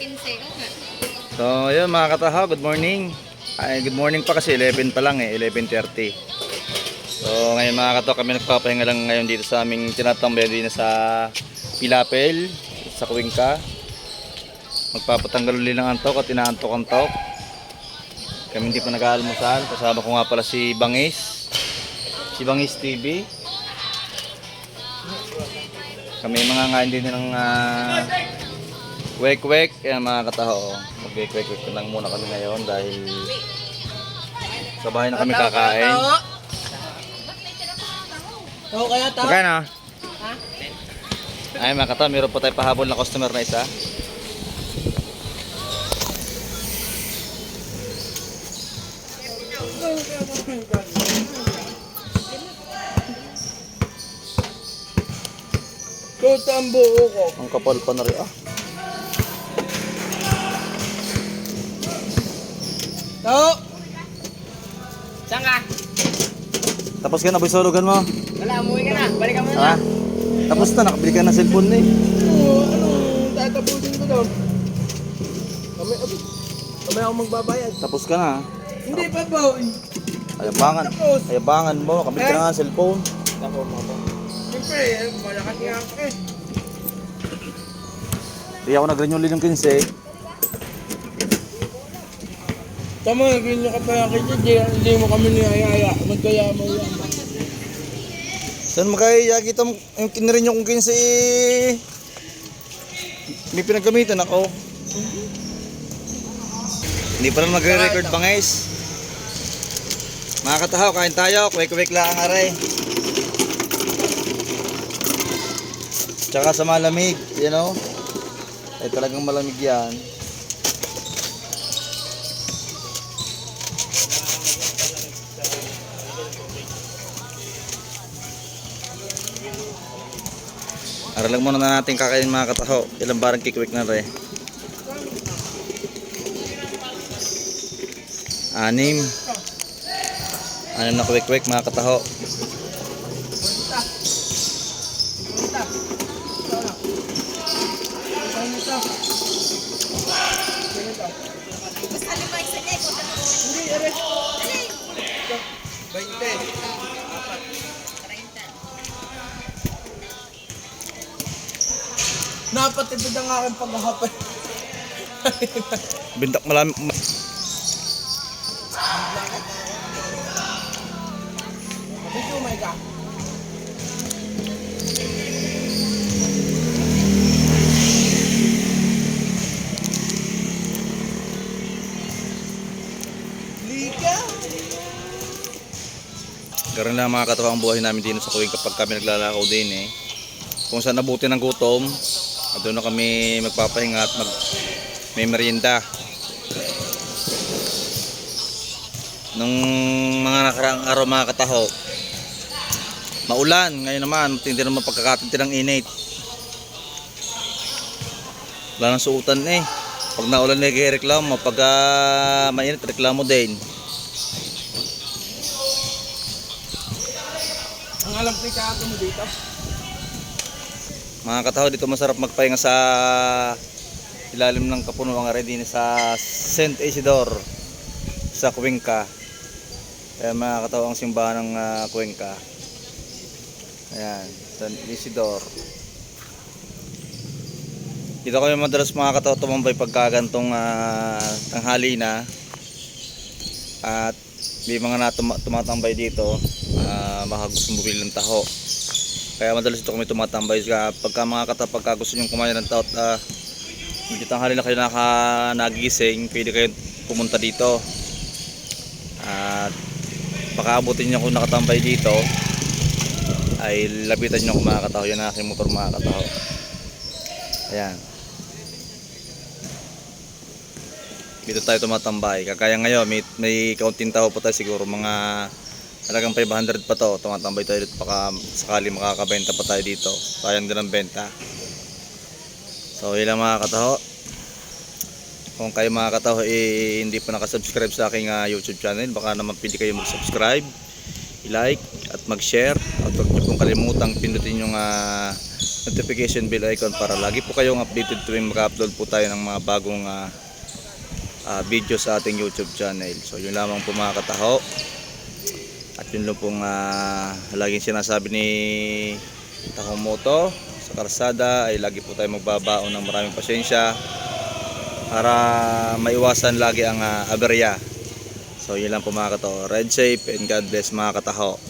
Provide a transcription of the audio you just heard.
15. Oo nga. So, yun mga katahaw, good morning. Ay, good morning pa kasi 11 pa lang eh, 11.30. So, ngayon mga katahaw, kami nagpapahinga lang ngayon dito sa aming tinatambay din sa Pilapel, sa Kuwingka. Magpapatanggal ulit ng antok at inaantok-antok. Kami hindi pa nag-aalmusal. Kasama ko nga pala si Bangis. Si Bangis TV. Kami mga ngayon din ng ah, Wek-wek, yan mga kataho. Mag-wek-wek-wek lang muna kami ngayon dahil sa bahay na kami kakain. Oo, kaya ta? Magkano? Ay mga kataho, meron pa tayo pahabol na customer na isa. Buo ko. Ang kapal pa na rin. Ah, To! Saan ka? tapos ka na, boy, sologan mo. Wala, umuwi ka na. Balik ka muna. Ha? Tapos na, nakabili ka ng cellphone na eh. Oo, anong tatapusin ko doon? Kami, abi. Kami ako magbabayad. Tapos ka na. Hindi pa ba? Ayabangan. Tapos. Ayabangan mo, nakabili ka na ng cellphone. Ako, mama. Siyempre, eh, malakas nga ako eh. Hindi ako nag-renew ng 15. Tama, ganyan ka pa yan kasi hindi, hindi mo kami niyayaya. Magkaya mo yan. Saan mo kayo kita mo yung kinirin nyo kung 15 eh. May pinagamitan ako. Hindi pa lang nagre-record ba guys? Mga katahaw, kain tayo. Kwek-kwek lang aray. Tsaka sa malamig, you know? Ay talagang malamig yan. Aralang muna na natin kakain mga kataho. Ilang barang kikwik na rin. Anim. Anim na kwik-kwik mga kataho. Hindi, Napatipid ang aking paghahapay. Bintak malami. ma- Dito, may ka. Lika! Ganun lang mga kataho ang buhay namin dito sa kuwing kapag kami naglalakaw din eh. Kung saan nabuti ng gutom, doon na kami magpapahinga at mag may merienda. Nung mga nakaraang araw mga kataho, maulan. Ngayon naman, matindi naman pagkakatinti ng init. Wala nang suotan eh. Pag naulan na reklamo, pag uh, mainit, reklamo din. Ang alam ko ikato mo dito. Mga kataho, dito masarap magpahinga sa ilalim ng kapunuan nga rin din sa St. Isidore sa Cuenca. Kaya mga kataho ang simbahan ng uh, Cuenca. Ayan, St. Isidore. Dito kami madalas mga kataho tumambay pagkagantong uh, tanghali na. At may mga natum- tumatambay dito, uh, baka gusto bumili ng taho. Kaya madalas ito kami tumatambay sa pagka mga kata pagka gusto nyo kumain ng taot uh, hindi tanghali na kayo naka nagising pwede kayo pumunta dito. At baka abutin nyo kung nakatambay dito ay lapitan nyo kung mga kataho yan ang aking motor mga kataho ayan. Dito tayo tumatambay. Kagaya ngayon may, may kaunting tao pa tayo siguro mga Talagang 500 pa to. Tumatambay tayo dito baka sakali makakabenta pa tayo dito. Sayang din ang benta. So, yun lang mga kataho. Kung kayo mga kataho eh, hindi pa nakasubscribe sa aking ah, YouTube channel, baka naman pwede kayo mag-subscribe, i-like, at mag-share. At huwag niyo pong kalimutang pindutin yung ah, notification bell icon para lagi po kayong updated tuwing maka-upload po tayo ng mga bagong ah, ah, video sa ating YouTube channel. So yun lamang po mga kataho. At yun lang pong ah, laging sinasabi ni Taho Moto sa karsada ay lagi po tayo magbabaon ng maraming pasensya para maiwasan lagi ang ah, aberya. So yun lang po mga kataho. Ride safe and God bless mga kataho.